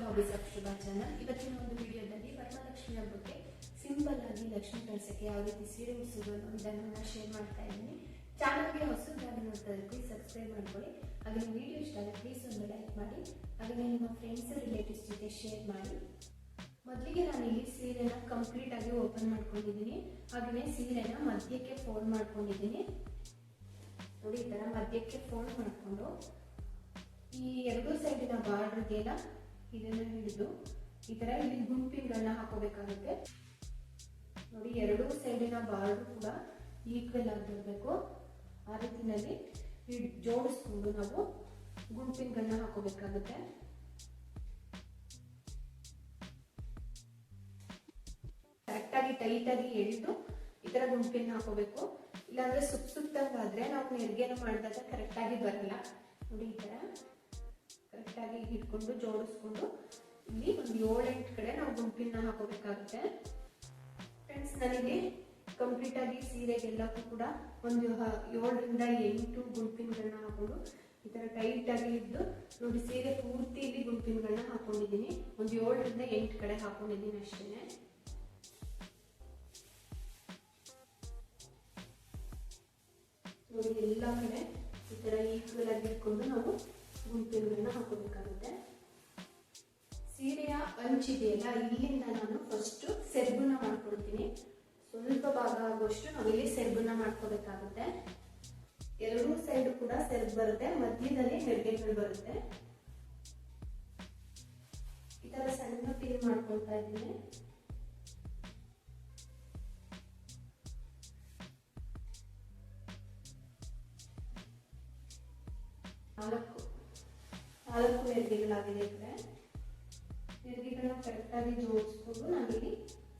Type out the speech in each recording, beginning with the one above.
Hobbies of Shubha ಇವತ್ತಿನ ಒಂದು ವಿಡಿಯೋದಲ್ಲಿ ವರಮಹಾಲಕ್ಷ್ಮಿ ಬಗ್ಗೆ ಸಿಂಪಲ್ ಆಗಿ ಲಕ್ಷ್ಮಿ ಕಳ್ಸಕ್ಕೆ ಯಾವ ರೀತಿ ಸೀರೆ ಮುಗಿಸೋದು ಅನ್ನೋದನ್ನು ನಾನು ಶೇರ್ ಮಾಡ್ತಾ ಇದ್ದೀನಿ. ಚಾನಲ್ಗೆ ಹೊಸದಾಗಿ ನೋಡ್ತಾ ಇದ್ದೀವಿ ಸಬ್ಸ್ಕ್ರೈಬ್ ಮಾಡ್ಕೊಳ್ಳಿ. ಹಾಗೆ ವಿಡಿಯೋ ಇಷ್ಟ ಆದರೆ ಪ್ಲೀಸ್ ಒಂದು ಲೈಕ್ ಮಾಡಿ, ಹಾಗೆ ನಿಮ್ಮ ಫ್ರೆಂಡ್ಸ್ ರಿಲೇಟಿವ್ಸ್ ಜೊತೆ ಶೇರ್ ಮಾಡಿ. ಮೊದಲಿಗೆ ನಾನು ಇಲ್ಲಿ ಸೀರೆನ ಕಂಪ್ಲೀಟ್ ಆಗಿ ಓಪನ್ ಮಾಡ್ಕೊಂಡಿದ್ದೀನಿ. ಹಾಗೆಯೇ ಸೀರೆನ ಮಧ್ಯಕ್ಕೆ ಫೋಲ್ಡ್ ಮಾಡ್ಕೊಂಡಿದ್ದೀನಿ. ನೋಡಿ, ಈ ಥರ ಮಧ್ಯಕ್ಕೆ ಫೋಲ್ಡ್ ಮಾಡಿಕೊಂಡು ಈ ಎರಡೂ ಸೈಡಿನ ಬಾರ್ಡರ್ಗೆಲ್ಲ ಇದನ್ನ ಹಿಡಿದು ಈ ತರ ಇಲ್ಲಿ ಗುಂಪಿಗಳನ್ನ ಹಾಕೋಬೇಕಾಗುತ್ತೆ. ನೋಡಿ, ಎರಡೂ ಸೈಡಿನ ಬಾರ್ಡರ್ ಕೂಡ ಈಕ್ವಲ್ ಆಗಿರ್ಬೇಕು. ಆ ರೀತಿನಲ್ಲಿ ಜೋಡಿಸ್ಕೊಂಡು ನಾವು ಗುಂಪಿನ್ಗಳನ್ನ ಹಾಕೋಬೇಕಾಗುತ್ತೆ. ಕರೆಕ್ಟಾಗಿ ಆಗಿ ಎಳೆದು ಈ ತರ ಗುಂಪಿನ ಹಾಕೋಬೇಕು. ಇಲ್ಲಾಂದ್ರೆ ಸುತ್ತ ಸುತ್ತಂಗಾದ್ರೆ ನಾವು ನೆರಿಗೆನ ಮಾಡಿದಾಗ ಕರೆಕ್ಟಾಗಿ ಬರಲ್ಲ. ನೋಡಿ, ಈ ತರ. ಕರೆಕ್ಟಾಗಿ ಹಿಡ್ಕೊಂಡು ಜೋಡಿಸ್ಕೊಂಡು ಇಲ್ಲಿ ಒಂದು ಏಳೆಂಟು ಕಡೆ ನಾವು ಗುಂಪಿನ ಹಾಕೋಬೇಕಾಗುತ್ತೆ. ಫ್ರೆಂಡ್ಸ್ ನನಗೆ ಕಂಪ್ಲೀಟ್ ಆಗಿ ಸೀರೆಗೆಲ್ಲಕ್ಕೂ ಕೂಡ ಒಂದು ಏಳರಿಂದ ಎಂಟು ಗುಂಪಿನಗಳನ್ನ ಹಾಕೊಂಡು ಈ ತರ ಟೈಟ್ ಆಗಿ ಇದ್ದು ನೋಡಿ ಸೀರೆ ಪೂರ್ತಿ ಇಲ್ಲಿ ಗುಂಪಿನಗಳನ್ನ ಹಾಕೊಂಡಿದ್ದೀನಿ. ಒಂದು ಏಳರಿಂದ ಎಂಟು ಕಡೆ ಹಾಕೊಂಡಿದ್ದೀನಿ ಅಷ್ಟೇ ನೋಡಿ, ಎಲ್ಲ ಕಡೆ ಈ ತರ ಈಕ್ವಲ್ ಆಗಿ ಇಟ್ಕೊಂಡು ನಾವು ಗುಂಪಿನಗಳನ್ನ ಹಾಕೋಬೇಕಾಗುತ್ತೆ. ಸೀರೆಯ ಅಂಚಿದೆಯಲ್ಲ ಇಲ್ಲಿಂದ ನಾನು ಫಸ್ಟ್ ಸೆರ್ಬುನ ಮಾಡ್ಕೊಳ್ತೀನಿ. ಸ್ವಲ್ಪ ಭಾಗ ಆಗುವಷ್ಟು ನಾವಿಲ್ಲಿ ಸೆರ್ಬುನ ಮಾಡ್ಕೋಬೇಕಾಗುತ್ತೆ. ಎರಡೂ ಸೈಡ್ ಕೂಡ ಸೆರ್ಬ್ ಬರುತ್ತೆ, ಮಧ್ಯದಲ್ಲಿ ಹೆಡ್ಗೆಗಳು ಬರುತ್ತೆ. ಈ ಥರ ಸಣ್ಣ ಪಿನ್ ಮಾಡ್ಕೊಳ್ತಾ ಇದ್ದೀನಿ. ಈ ಕಡೆ ನೆರಿಗೆಗಳನ್ನ ಕರೆಕ್ಟಾಗಿ ಜೋಡಿಸ್ಕೊಂಡು ನಾನಿಲ್ಲಿ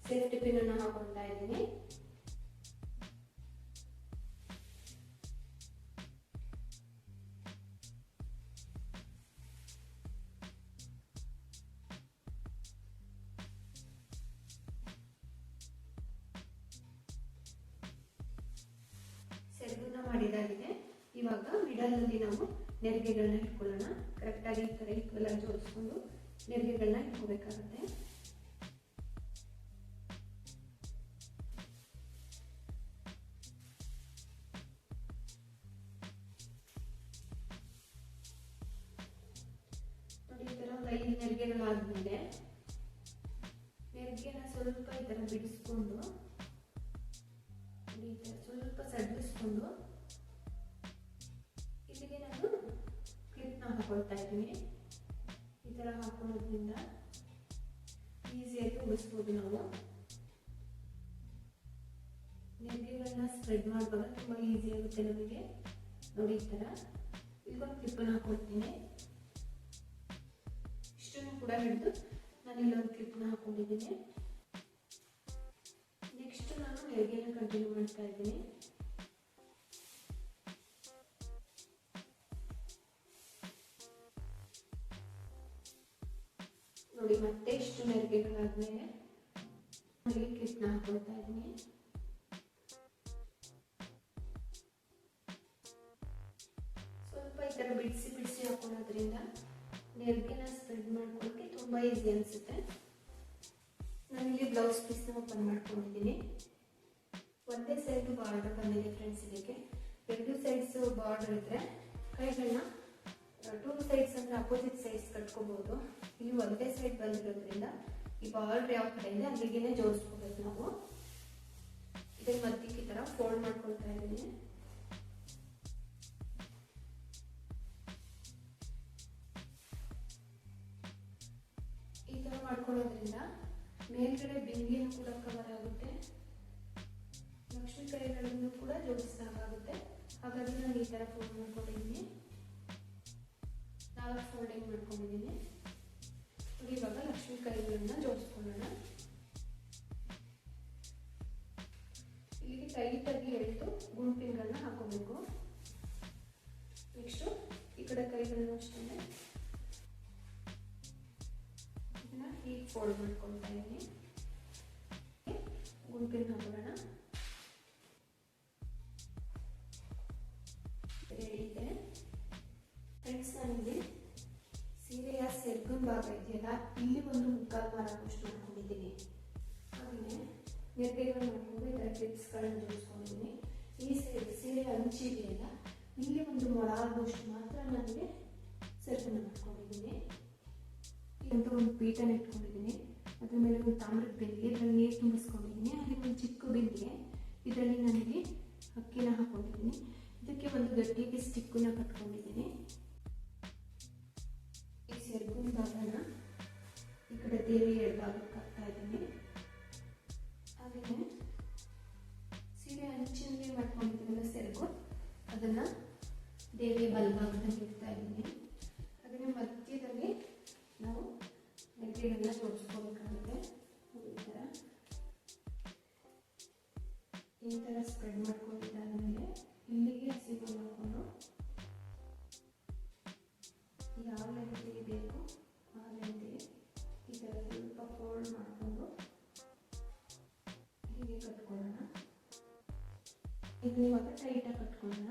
ಸೇಫ್ಟಿ ಪಿನ್ ಅನ್ನು ಹಾಕೊಳ್ತಾ ಇದ್ದೀನಿ. ಸೆರಗನ್ನ ಮಾಡಿದಾಗಿದೆ. ಇವಾಗ ಮಿಡಲ್ನಲ್ಲಿ ನಾವು ನೆರಿಗೆಗಳನ್ನ ಇಟ್ಕೊಳ್ಳೋಣ. ಕರೆಕ್ಟಾಗಿ ಈ ಥರ ಈಕ್ವಲ್ ಜೋಡಿಸ್ಕೊಂಡು ನೆರಿಗೆಗಳನ್ನ ಇಟ್ಕೋಬೇಕಾಗುತ್ತೆ. ನೋಡಿ, ಈ ಥರ ಒಂದು ಐದು ನೆರಿಗೆಗಳಾದ್ಮೇಲೆ ನೆರಿಗೆನ ಸ್ವಲ್ಪ ಈ ಥರ ಬಿಡಿಸ್ಕೊಂಡು ಕ್ಲಿಪ್ನ ಹಾಕೊಳ್ತಾ ಇದ್ದೀನಿ. ಈ ಥರ ಹಾಕೊಳ್ಳೋದ್ರಿಂದ ಈಸಿಯಾಗಿ ಉಳಿಸ್ಬೋದು ನಾವು. ನೆರಿಗೆಗಳನ್ನ ಸ್ಪ್ರೆಡ್ ಮಾಡುವಾಗ ತುಂಬ ಈಸಿ ಆಗುತ್ತೆ ನಮಗೆ. ನೋಡಿ ಈ ಥರ ಇಲ್ಲೊಂದು ಕ್ಲಿಪ್ಪನ್ನು ಹಾಕೊಳ್ತೀನಿ ಇಷ್ಟನ್ನು ಕೂಡ ಹಿಡಿದು ನಾನು ಇಲ್ಲೊಂದು ಕ್ಲಿಪ್ನ ಹಾಕೊಂಡಿದ್ದೀನಿ. ನೆಕ್ಸ್ಟ್ ನಾನು ನೆರಿಗೆನ ಕಂಟಿನ್ಯೂ ಮಾಡ್ತಾ ಇದ್ದೀನಿ. ನೋಡಿ, ಮತ್ತೆ ಇಷ್ಟು ನೆರಿಗೆಗಳಾದ್ಮೇಲೆ ಅಲ್ಲಿ ಕ್ಲಿಪ್ನ ಹಾಕೊಳ್ತಾ ಇದ್ದೀನಿ. ಸ್ವಲ್ಪ ಈ ಥರ ಬಿಡಿಸಿ ಬಿಡಿಸಿ ಹಾಕೊಳ್ಳೋದ್ರಿಂದ ನೆರಿಗೆನ ಸ್ಪ್ರೆಡ್ ಮಾಡ್ಕೊಳ್ಳೋಕೆ ತುಂಬ ಈಸಿ ಅನಿಸುತ್ತೆ. ನಾನಿಲ್ಲಿ ಬ್ಲೌಸ್ ಪೀಸ್ನ ಓಪನ್ ಮಾಡ್ಕೊಂಡಿದ್ದೀನಿ. ಒಂದೇ ಸೈಡ್ ಬಾರ್ಡರ್ ಬಂದಿದೆ ಫ್ರೆಂಡ್ಸ್ ಇದಕ್ಕೆ. ಎರಡು ಸೈಡ್ಸ್ ಬಾರ್ಡರ್ ಇದ್ರೆ ಕೈಗಳನ್ನ ಟೂ ಸೈಡ್ಸ್ ಅಂದ್ರೆ ಅಪೋಸಿಟ್ ಸೈಡ್ಸ್ ಕಟ್ಕೋಬಹುದು ಇಲ್ಲಿ ಒಂದೇ ಸೈಡ್ ಬಂದಿರೋದ್ರಿಂದ ಈ ಬಾರ್ಡರ್ ಯಾವ ಕಡೆ ಇದೆ ಅಲ್ಲಿಗೆನೆ ಜೋಡಿಸ್ಕೋಬೇಕು ನಾವು. ಇದನ್ನ ಮಧ್ಯಕ್ಕೆ ಈ ತರ ಫೋಲ್ಡ್ ಮಾಡ್ಕೊಳ್ತಾ ಇದ್ದೀನಿ. ಈ ತರ ಮಾಡ್ಕೊಳ್ಳೋದ್ರಿಂದ ಮೇಲ್ಗಡೆ ಬಿಂದಿಯನ್ನು ಕೂಡ ಕವರ್ ಆಗುತ್ತೆ ಲಕ್ಷ್ಮೀ ಕೈಗಳನ್ನು ಕೂಡ ಜೋಡಿಸಿದಾಗುತ್ತೆ ಹಾಗಾಗಿ ನಾನು ಈ ತರ ಫೋಲ್ಡ್ ಮಾಡ್ಕೊಂಡಿದ್ದೀನಿ. ನಾಲ್ಕು ಫೋಲ್ಡಿಂಗ್ ಮಾಡ್ಕೊಂಡಿದ್ದೀನಿ ಇವಾಗ ಲಕ್ಷ್ಮಿ ಕೈಗಳನ್ನ ಜೋಡಿಸ್ಕೊಳ್ಳೋಣ. ಇಲ್ಲಿಗೆ ಟೈಟಾಗಿ ಎಳೆದು ಗುಂಪಿನಗಳನ್ನ ಹಾಕೋಬೇಕು. ನೆಕ್ಸ್ಟು ಈ ಕಡೆ ಕೈಗಳನ್ನು ಅಷ್ಟೇ ಇದನ್ನ ಹೀಗೆ ಫೋಲ್ಡ್ ಮಾಡ್ಕೊಳ್ತಾ ಇದ್ದೀನಿ. ಗುಂಪಿನ ರೆಡಿ ಇದೆ. ಫ್ರೆಂಡ್ಸ್ ನಾನಿಲ್ಲಿ ಸೀರೆಯ ಸೆರ್ಗನ್ ಭಾಗ ಇದೆಯಲ್ಲ, ಇಲ್ಲಿ ಒಂದು ಮುಕ್ಕಾಲು ಮಾರ ಅಷ್ಟು ಮಾಡ್ಕೊಂಡಿದ್ದೀನಿ ಹಾಗೆಯೇ ನೆರಿಗೆಗಳು ಮಾಡ್ಕೊಂಡು ಈ ಥರ ಕ್ಲಿಪ್ಸ್ಗಳನ್ನು ಜೋಡಿಸ್ಕೊಂಡಿದ್ದೀನಿ. ಈ ಸೀರೆ ಸೀರೆ ಹಂಚಿದೆಯಲ್ಲ, ಇಲ್ಲಿ ಒಂದು ಮೊಳ ಆಗುವಷ್ಟು ಮಾತ್ರ ನನಗೆ ಸೆರ್ಗನ್ನ ಮಾಡ್ಕೊಂಡಿದ್ದೀನಿ. ಅಂತ ಒಂದು ಪೀಠನ ಇಟ್ಕೊಂಡಿದ್ದೀನಿ. ಅದ್ರ ಮೇಲೆ ಒಂದು ತಾಮ್ರದ ಬಿಂದಿಗೆ ಇದರಲ್ಲಿ ನೀರು ತುಂಬಿಸ್ಕೊಂಡಿದ್ದೀನಿ. ಹಾಗೆ ಒಂದು ಚಿಕ್ಕ ಬಿಂದಿಗೆ ಇದರಲ್ಲಿ ನನಗೆ ಅಕ್ಕಿನ ಹಾಕೊಂಡಿದ್ದೀನಿ. ಇದಕ್ಕೆ ಒಂದು ಗಟ್ಟಿಗೆ ಸ್ಟಿಕ್ಕನ್ನ ಕಟ್ಕೊಂಡಿದ್ದೀನಿ. ಭಾಗನ ಈ ಕಡೆ ದೇವಿ ಎಡಭಾಗಕ್ಕೆ ಹಾಕ್ತಾ ಇದ್ದೀನಿ. ಹಾಗೆಯೇ ಸೀರೆ ಅಂಚಿನಲ್ಲಿ ಮಾಡ್ಕೊಂಡಿದ್ದೀನಲ್ಲ ಸೆರಗು, ಅದನ್ನು ದೇವಿಯ ಬಲಭಾಗದಲ್ಲಿ ಇದು ಇವಾಗ ಟೈಟಾಗಿ ಕಟ್ಕೊಳ್ಳೋಣ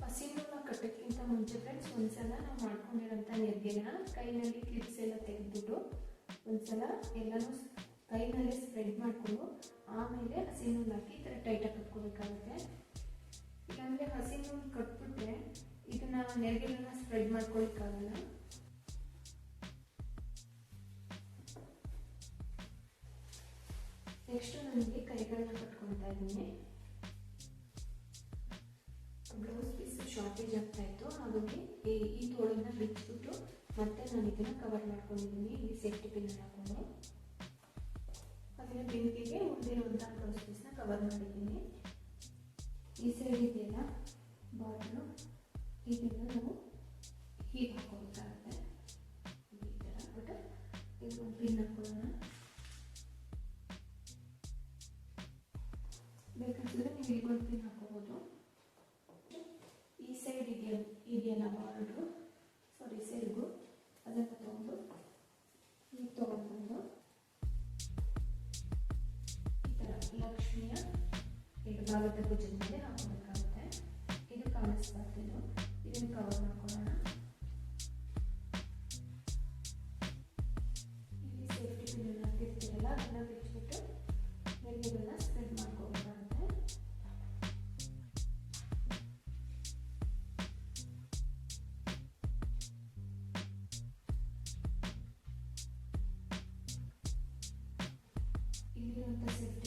ಹಸಿನೂರನ್ನ ಕಟ್ಟೋಕ್ಕಿಂತ ಮುಂಚೆ ಫ್ರೆಂಡ್ಸ್ ಒಂದ್ಸಲ ನಾವು ಮಾಡ್ಕೊಂಡಿರೋಂಥ ನೆರಿಗೆನ ಕೈನಲ್ಲಿ ಕ್ಲಿಪ್ಸ್ ಎಲ್ಲ ತೆಗೆದ್ಬಿಟ್ಟು ಒಂದ್ಸಲ ಎಲ್ಲನೂ ಕೈನಲ್ಲೇ ಸ್ಪ್ರೆಡ್ ಮಾಡಿಕೊಂಡು ಆಮೇಲೆ ಹಸಿ ನೂಲು ಹಾಕಿ ಈ ಥರ ಟೈಟಾಗಿ ಕಟ್ಕೋಬೇಕಾಗುತ್ತೆ. ಇಲ್ಲಾಂದರೆ ಹಸಿ ನೂಲು ಕಟ್ಬಿಟ್ರೆ ಇದನ್ನ ನೆರಿಗೆಗಳನ್ನ ಸ್ಪ್ರೆಡ್ ಮಾಡ್ಕೊಳಕ್ಕಾಗಲ್ಲ. ನೆಕ್ಸ್ಟ್ ನನಗೆ ಕೈಗಳನ್ನ ಕಟ್ಕೊಳ್ತಾ ಇದ್ದೀನಿ. ಬ್ಲೌಸ್ ಪೀಸ್ ಶಾರ್ಟೇಜ್ ಆಗ್ತಾ ಇತ್ತು. ಹಾಗಾಗಿ ಈ ತೋಳನ್ನ ಬಿಚ್ಚಿಬಿಟ್ಟು ಮತ್ತೆ ನಾನು ಇದನ್ನ ಕವರ್ ಮಾಡ್ಕೊಂಡಿದ್ದೀನಿ. ಇಲ್ಲಿ ಸೇಫ್ಟಿ ಪಿನ್ ಹಾಕೊಂಡು. ಅದನ್ನ ಬಿಂದಿಗೆ ಉಳಿದಿರುವಂತಹ ಬ್ಲೌಸ್ ಪೀಸ್ನ ಕವರ್ ಮಾಡಿದ್ದೀನಿ. ಈ ಸೈಡ್ ಇದೆಯಲ್ಲ ಬಾರ್ಡ್ರು ಇದನ್ನು ನಾವು ಹೀಗೆ ಹಾಕೋಬೇಕಾಗುತ್ತೆ ಈ ಥರ. ಬಟ್ ಇದು ಒಂದು ಪಿನ್ ಹಾಕೊಳ್ಳೋಣ ಬೇಕಾದ್ರೆ ನೀವು ಇಲ್ಲೊಂದು ಪಿನ್ ಹಾಕೋಬೋದು. ಈ ಸೈಡ್ ಇದೆಯಲ್ಲ ಇದೆಯಲ್ಲ ಬಾರ್ಡ್ರು ಸಾರಿ ಸೆರಗು ಅದನ್ನು ತಗೊಂಡು ಈಗ ತಗೊಂಡ್ಬಂದು ಈ ಥರ ಲಕ್ಷ್ಮಿಯ ಎಡಭಾಗದ ಭುಜದ ಮೇಲೆ ಇದನ್ನು ಕವರ್ ಮಾಡ್ಕೊಳ್ಳೋಣ ಇಲ್ಲಿ ಸೇಫ್ಟಿ ಪಿನ್ ಹಾಕಿರ್ತೀರಲ್ಲ ಅದನ್ನ ಬಿಟ್ಬಿಟ್ಟು ನೆರಳಿಗೆಲ್ಲ ಸ್ಪ್ರೆಡ್ ಮಾಡ್ಕೋಬೇಕಾಗುತ್ತೆ ಇಲ್ಲಿರುವಂಥ ಸೇಫ್ಟಿ